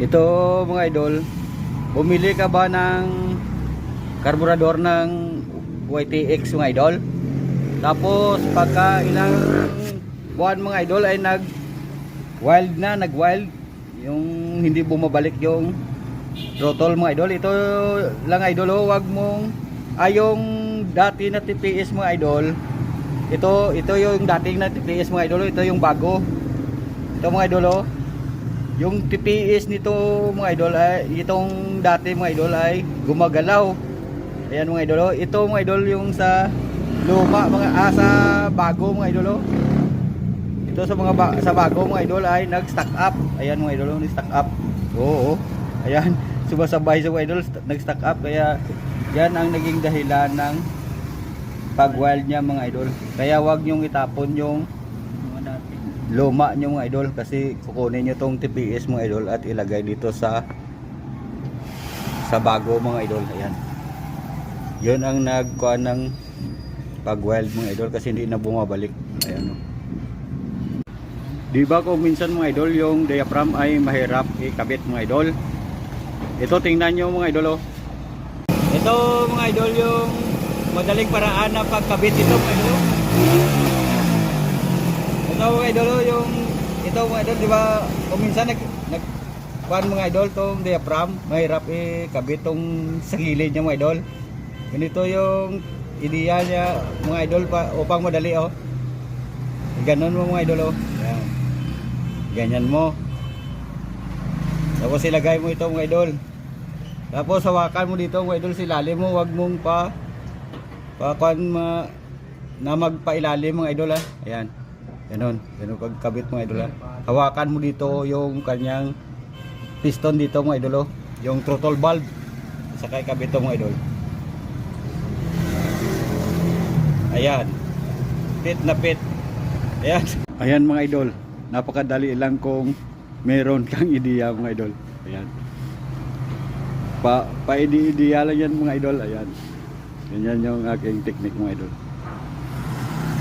Ito mga idol, bumili ka ba ng karburador ng YTX mga idol? Tapos pagka ilang buwan mga idol ay nag wild na, nag wild yung hindi bumabalik yung throttle mga idol. Ito lang idol, oh, wag mong ay yung dati na TPS mga idol. Ito ito yung dating na TPS mga idol, ito yung bago. Ito mga idol oh. Yung TPS nito mga idol ay itong dati mga idol ay gumagalaw. Ayan mga idol. oh. Ito mga idol yung sa luma mga ah, bago mga idol. oh. Ito sa mga ba- sa bago mga idol ay nag-stack up. Ayan mga idol, oh, nag-stack up. Oo. Ayan, sumasabay sa mga idol st- nag-stack up kaya yan ang naging dahilan ng pag-wild niya mga idol. Kaya wag niyong itapon yung. Luma nyo mga idol kasi kukunin nyo tong TPS mga idol at ilagay dito sa sa bago mga idol. Ayan. Yun ang nagkuha ng pag wild mga idol kasi hindi na bumabalik. Ayan o di ba kung minsan mga idol yung diaphragm ay mahirap ikabit mga idol? Ito tingnan nyo mga idol oh. ito mga idol yung madaling paraan na pagkabit ito mga idol ito mga idol oh, yung ito mga idol di ba kung minsan nag nag kuhan mga idol tong diaphragm mahirap eh kabit tong sa gilid niya mga idol. Ganito yung ideya niya mga idol pa upang madali oh. Ganon mo mga idol oh. Yan ganyan mo. Tapos ilagay mo ito mga idol. Tapos hawakan mo dito mga idol silalim mo. Wag mong pa pa kuhan ma, na magpailalim mga idol ah. Ayan Ganon, ganon pagkabit mga idol. ha. Hawakan mo dito yung kanyang piston dito mga idol. oh. Yung throttle valve. Saka ikabit to mga idol. Ayan. Pit na pit. Ayan. Ayan mga idol. Napakadali lang kung meron kang ideya mga idol. Ayan. Pa, pa ideya lang yan mga idol. Ayan. Ganyan yung aking technique mga idol.